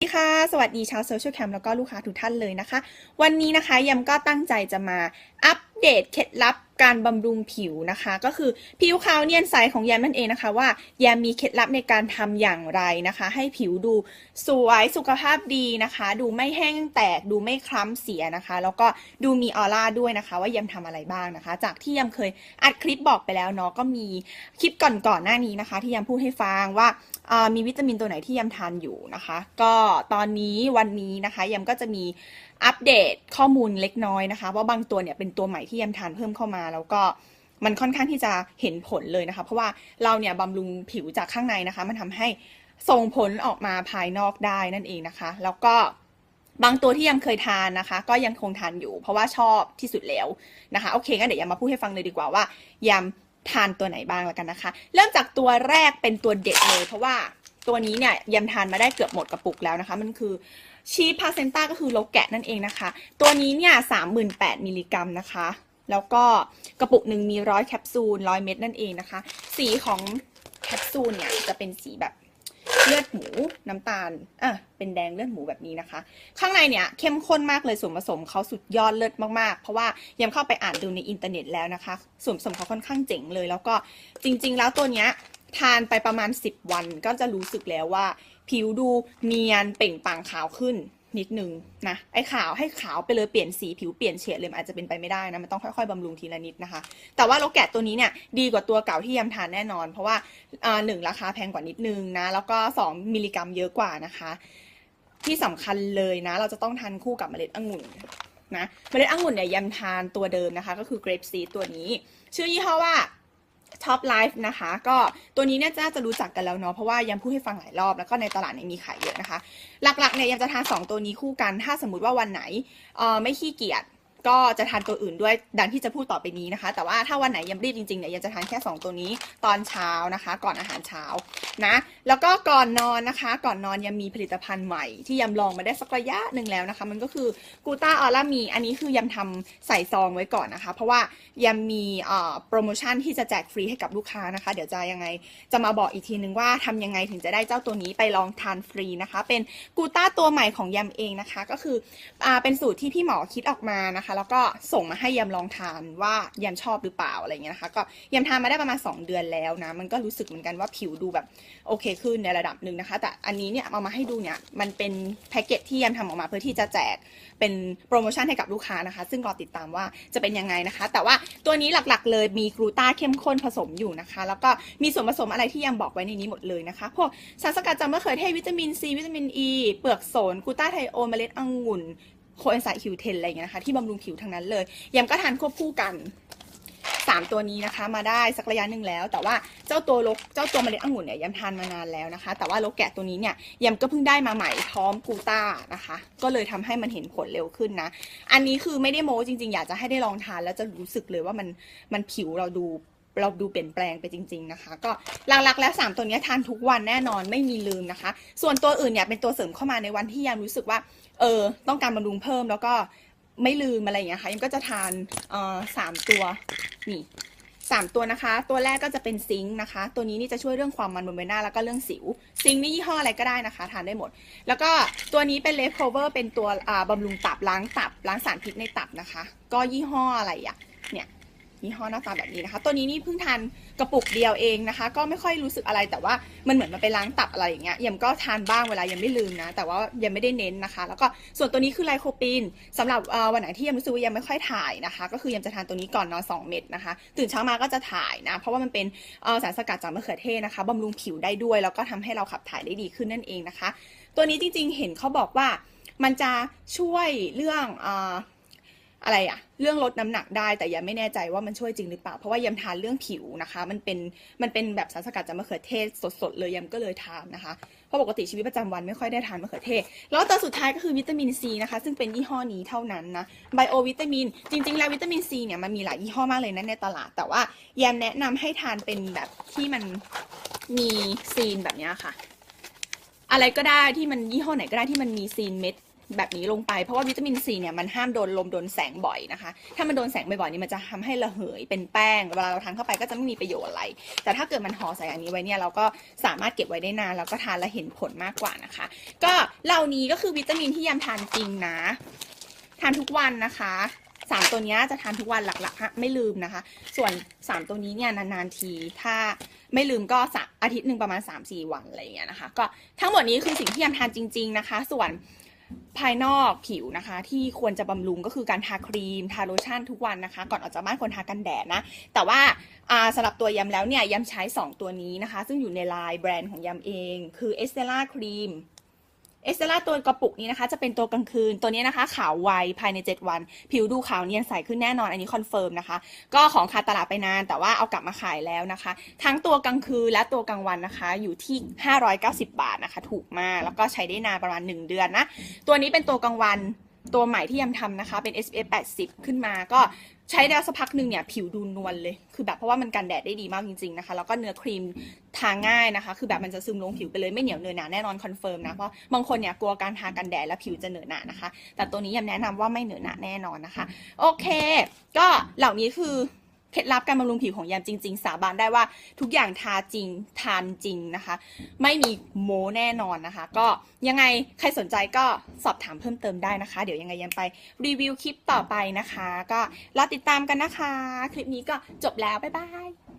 สวัสดีค่ะ สวัสดีชาวโซเชียลแคมแล้วก็ลูกค้าทุกท่านเลยนะคะ วันนี้นะคะยำก็ตั้งใจจะมาอัปเดตเคล็ดลับการบำรุงผิวนะคะ ก็คือผิวขาวเนียนใสของแยำนั่นเองนะคะว่าแยมมีเคล็ดลับในการทำอย่างไรนะคะ ให้ผิวดูสวยสุขภาพดีนะคะ ดูไม่แห้งแตกดูไม่คล้ำเสียนะคะ แล้วก็ดูมีออร่าด้วยนะคะ ว่าแยำทำอะไรบ้างนะคะ จากที่แยำเคยอัดคลิปบอกไปแล้วเนาะก็มีคลิปก่อนๆหน้านี้นะคะ ที่แยำพูดให้ฟังว่าอ่ามีวิตามินตัวไหนที่ยำทานอยู่นะคะ ก็ตอนนี้วันนี้นะคะยำก็จะมีอัปเดตข้อมูลเล็กน้อยนะคะว่าบางตัวเนี่ยเป็นตัวใหม่ที่ยำทานเพิ่มเข้ามาแล้วก็มันค่อนข้างที่จะเห็นผลเลยนะคะ เพราะว่าเราเนี่ยบำรุงผิวจากข้างในนะคะ มันทำให้ส่งผลออกมาภายนอกได้นั่นเองนะคะ แล้วก็บางตัวที่ยำเคยทานนะคะ ก็ยังคงทานอยู่ เพราะว่าชอบที่สุดแล้วนะคะโอเคงั้นเดี๋ยวยำมาพูดให้ฟังเลยดีกว่าว่ายำทานตัวไหนบ้างแล้วกันนะคะ เริ่มจากตัวแรกเป็นตัวเด็ดเลย เพราะว่าตัวนี้เนี่ยยำทานมาได้เกือบหมดกระปุกแล้วนะคะ มันคือชีพาเซนต้าก็คือโลแกะนั่นเองนะคะ ตัวนี้เนี่ยสามหมื่นแปดมิลลิกรัมนะคะ แล้วก็กระปุกหนึ่งมีร้อยแคปซูลร้อยเม็ดนั่นเองนะคะ สีของแคปซูลเนี่ยจะเป็นสีแบบเลือดหมูน้ำตาลอะเป็นแดงเลือดหมูแบบนี้นะคะ ข้างในเนี่ยเข้มข้นมากเลยส่วนผสมเขาสุดยอดเลิศมากๆ เพราะว่ายำเข้าไปอ่านดูในอินเทอร์เน็ตแล้วนะคะ ส่วนผสมเขาค่อนข้างเจ๋งเลย แล้วก็จริง ๆ แล้วตัวเนี้ยทานไปประมาณ 10 วันก็จะรู้สึกแล้วว่า ผิวดูเนียนเปล่งปลั่งขาวขึ้น นิดนึงนะไอ้ขาวให้ขาวไปเลยเปลี่ยนสีผิวเปลี่ยนเฉดเลยอาจจะเป็นไปไม่ได้นะมันต้องค่อยๆบำรุงทีละนิดนะคะ แต่ว่าโลแกะตัวนี้เนี่ยดีกว่าตัวเก่าที่ยำทานแน่นอน เพราะว่าหนึ่งราคาแพงกว่านิดนึงนะแล้วก็ 2 มิลลิกรัมเยอะกว่านะคะ ที่สำคัญเลยนะ เราจะต้องทานคู่กับเมล็ดองุ่นนะเมล็ดองุ่นเนี่ยยำทานตัวเดิมนะคะ ก็คือ grape seed ตัวนี้ ชื่อยี่ห้อว่า Top Life นะคะ ก็ตัวนี้เนี่ยน่าจะรู้จักกันแล้วเนาะเพราะว่ายำพูดให้ฟังหลายรอบแล้วก็ในตลาดเนี่ยมีขายเยอะนะคะ หลักๆเนี่ยยำจะทาน 2 ตัวนี้คู่กัน ถ้าสมมติว่าวันไหนเออไม่ขี้เกียจ ก็จะทานตัวอื่นด้วยดังที่จะพูดต่อไปนี้นะคะ แต่ว่าถ้าวันไหนยำรีบจริงๆเนี่ยยำจะทานแค่ 2 ตัวนี้ตอนเช้านะคะ ก่อนอาหารเช้านะแล้วก็ก่อนนอนนะคะ ก่อนนอนยำมีผลิตภัณฑ์ใหม่ ที่ยำลองมาได้สักระยะหนึ่งแล้วนะคะ มันก็คือกูต้าออร่ามีอันนี้คือยำทำใส่ซองไว้ก่อนนะคะ เพราะว่ายำมีโปรโมชั่นที่จะแจกฟรีให้กับลูกค้านะคะ เดี๋ยวจะยังไงจะมาบอกอีกทีนึงว่าทำยังไงถึงจะได้เจ้าตัวนี้ไปลองทานฟรีนะคะ เป็นกูต้าตัวใหม่ของยำเองนะคะ ก็คืออเป็นสูตรที่พี่หมอคิดออกมานะคะแล้วก็ส่งมาให้ยำลองทานว่ายำชอบหรือเปล่าอะไรเงี้ยนะคะ ก็ยำทานมาได้ประมาณ 2 เดือนแล้วนะ มันก็รู้สึกเหมือนกันว่าผิวดูแบบโอเคขึ้นในระดับหนึ่งนะคะ แต่อันนี้เนี่ยเอามาให้ดูเนี่ยมันเป็นแพ็กเกจที่ยำทำออกมาเพื่อที่จะแจกเป็นโปรโมชั่นให้กับลูกค้านะคะ ซึ่งรอติดตามว่าจะเป็นยังไงนะคะ แต่ว่าตัวนี้หลักๆ เลยมีกลูตาเข้มข้นผสมอยู่นะคะ แล้วก็มีส่วนผสมอะไรที่ยำบอกไว้ในนี้หมดเลยนะคะ พวกสารสกัดจากมะเขือเทศวิตามินซีวิตามินอีเปลือกโสนกลูตาไทโอนเมล็ดองุ่น โคเอนไซม์คิวเทนอะไรอย่างเงี้ยนะคะ ที่บำรุงผิวทั้งนั้นเลยยำก็ทานควบคู่กัน 3 ตัวนี้นะคะ มาได้สักระยะหนึ่งแล้ว แต่ว่าเจ้าตัวลกเจ้าตัวเมล็ดองุ่นเนี่ยยำทานมานานแล้วนะคะ แต่ว่าโลแกะตัวนี้เนี่ยยำก็เพิ่งได้มาใหม่พร้อมกูต้านะคะ ก็เลยทำให้มันเห็นผลเร็วขึ้นนะ อันนี้คือไม่ได้โม้จริงๆ อยากจะให้ได้ลองทานแล้วจะรู้สึกเลยว่ามันมันผิวเราดู เราดูเปลี่ยนแปลงไปจริง ๆนะคะ ก็หลักๆแล้ว 3 ตัวนี้ทานทุกวันแน่นอนไม่มีลืมนะคะ ส่วนตัวอื่นเนี่ยเป็นตัวเสริมเข้ามาในวันที่ยำรู้สึกว่าเออต้องการบำรุงเพิ่มแล้วก็ไม่ลืมอะไรอย่างเงี้ยค่ะยังก็จะทานเอ่อสามตัวนี่สามตัวนะคะ ตัวแรกก็จะเป็นซิงค์นะคะ ตัวนี้นี่จะช่วยเรื่องความมันบนใบหน้าแล้วก็เรื่องสิว ซิงค์นี่ยี่ห้ออะไรก็ได้นะคะ ทานได้หมด แล้วก็ตัวนี้เป็นเลฟโคเวอร์เป็นตัวบำรุงตับล้างตับล้างสารพิษในตับนะคะ ก็ยี่ห้ออะไรอะเนี่ย ยี่ห้อหน้าตาแบบนี้นะคะ ตัวนี้นี่เพิ่งทานกระปุกเดียวเองนะคะ ก็ไม่ค่อยรู้สึกอะไรแต่ว่ามันเหมือนมันไปล้างตับอะไรอย่างเงี้ยยำก็ทานบ้างเวลายังไม่ลืมนะ แต่ว่ายังไม่ได้เน้นนะคะ แล้วก็ส่วนตัวนี้คือไลโคปีนสำหรับวันไหนที่ยำรู้สึกว่ายังไม่ค่อยถ่ายนะคะ ก็คือยำจะทานตัวนี้ก่อนนอน2เม็ดนะคะ ตื่นเช้ามาก็จะถ่ายนะ เพราะว่ามันเป็นสารสกัดจากมะเขือเทศนะคะบำรุงผิวได้ด้วย แล้วก็ทำให้เราขับถ่ายได้ดีขึ้นนั่นเองนะคะ ตัวนี้จริงๆเห็นเขาบอกว่ามันจะช่วยเรื่อง อะไรอะเรื่องลดน้ำหนักได้ แต่ยังไม่แน่ใจว่ามันช่วยจริงหรือเปล่า เพราะว่ายำทานเรื่องผิวนะคะ มันเป็นมันเป็นแบบสารสกัดจากมะเขือเทศสดๆเลยยำก็เลยทานนะคะเพราะปกติชีวิตประจำวันไม่ค่อยได้ทานมะเขือเทศ แล้วตัวสุดท้ายก็คือวิตามินซีนะคะ ซึ่งเป็นยี่ห้อนี้เท่านั้นนะไบโอวิตามิน จริง ๆ แล้ววิตามินซีเนี่ยมันมีหลายยี่ห้อมากเลยนะในตลาด แต่ว่ายำแนะนำให้ทานเป็นแบบที่มันมีซีนแบบนี้ค่ะ อะไรก็ได้ที่มันยี่ห้อไหนก็ได้ที่มันมีซีนเม็ด แบบนี้ลงไป เพราะว่าวิตามินซีเนี่ยมันห้ามโดนลมโดนแสงบ่อยนะคะ ถ้ามันโดนแสงบ่อยๆนี่มันจะทำให้ระเหยเป็นแป้ง เวลาเราทานเข้าไปก็จะไม่มีประโยชน์อะไร แต่ถ้าเกิดมันห่อใส่อันนี้ไว้เนี่ยเราก็สามารถเก็บไว้ได้นานแล้วก็ทานแล้วเห็นผลมากกว่านะคะ ก็เหล่านี้ก็คือวิตามินที่ยำทานจริงนะ ทานทุกวันนะคะสามตัวนี้จะทานทุกวันหลักๆ ไม่ลืมนะคะ ส่วนสามตัวนี้เนี่ยนานๆที ถ้าไม่ลืมก็อาทิตย์หนึ่งประมาณ 3-4 วันอะไรอย่างเงี้ยนะคะ ก็ทั้งหมดนี้คือสิ่งที่ยำทานจริง ๆนะคะ ส่วน ภายนอกผิวนะคะ ที่ควรจะบำรุงก็คือการทาครีม ทาโลชั่นทุกวันนะคะ ก่อนออกจากบ้านควรทากันแดดนะ แต่ว่าสำหรับตัวยำแล้วเนี่ยยำใช้ 2 ตัวนี้นะคะ ซึ่งอยู่ในไลน์แบรนด์ของยำเอง คือเอสเตล่าครีม เอสเตล่าตัวกระปุกนี้นะคะ จะเป็นตัวกลางคืนตัวนี้นะคะ ขาวไวภายใน 7 วัน ผิวดูขาวเนียนใสขึ้นแน่นอนอันนี้คอนเฟิร์มนะคะ ก็ของขาดตลาดไปนาน แต่ว่าเอากลับมาขายแล้วนะคะ ทั้งตัวกลางคืนและตัวกลางวันนะคะ อยู่ที่ 590 บาทนะคะ ถูกมากแล้วก็ใช้ได้นานประมาณ 1 เดือนนะ ตัวนี้เป็นตัวกลางวัน ตัวใหม่ที่ยำทำนะคะ เป็น SPF 80 ขึ้นมาก็ใช้ได้สักพักหนึ่งเนี่ย ผิวดูนวลเลย คือแบบเพราะว่ามันกันแดดได้ดีมากจริงๆนะคะ แล้วก็เนื้อครีมทาง่ายนะคะ คือแบบมันจะซึมลงผิวไปเลยไม่เหนียวเนอะหนาแน่นอนคอนเฟิร์มนะ เพราะบางคนเนี่ยกลัวการทากันแดดแล้วผิวจะเหนอะหนานะคะ แต่ตัวนี้ยำแนะนำว่าไม่เหนอะหนาแน่นอนนะคะ โอเค ก็เหล่านี้คือ เคล็ดลับการบำรุงผิวของยมจริง ๆ สาบานได้ว่าทุกอย่างทาจริงทานจริงนะคะ ไม่มีโมแน่นอนนะคะ ก็ยังไงใครสนใจก็สอบถามเพิ่มเติมได้นะคะ เดี๋ยวยังไงยังไปรีวิวคลิปต่อไปนะคะ ก็รอติดตามกันนะคะ คลิปนี้ก็จบแล้ว บ๊ายบาย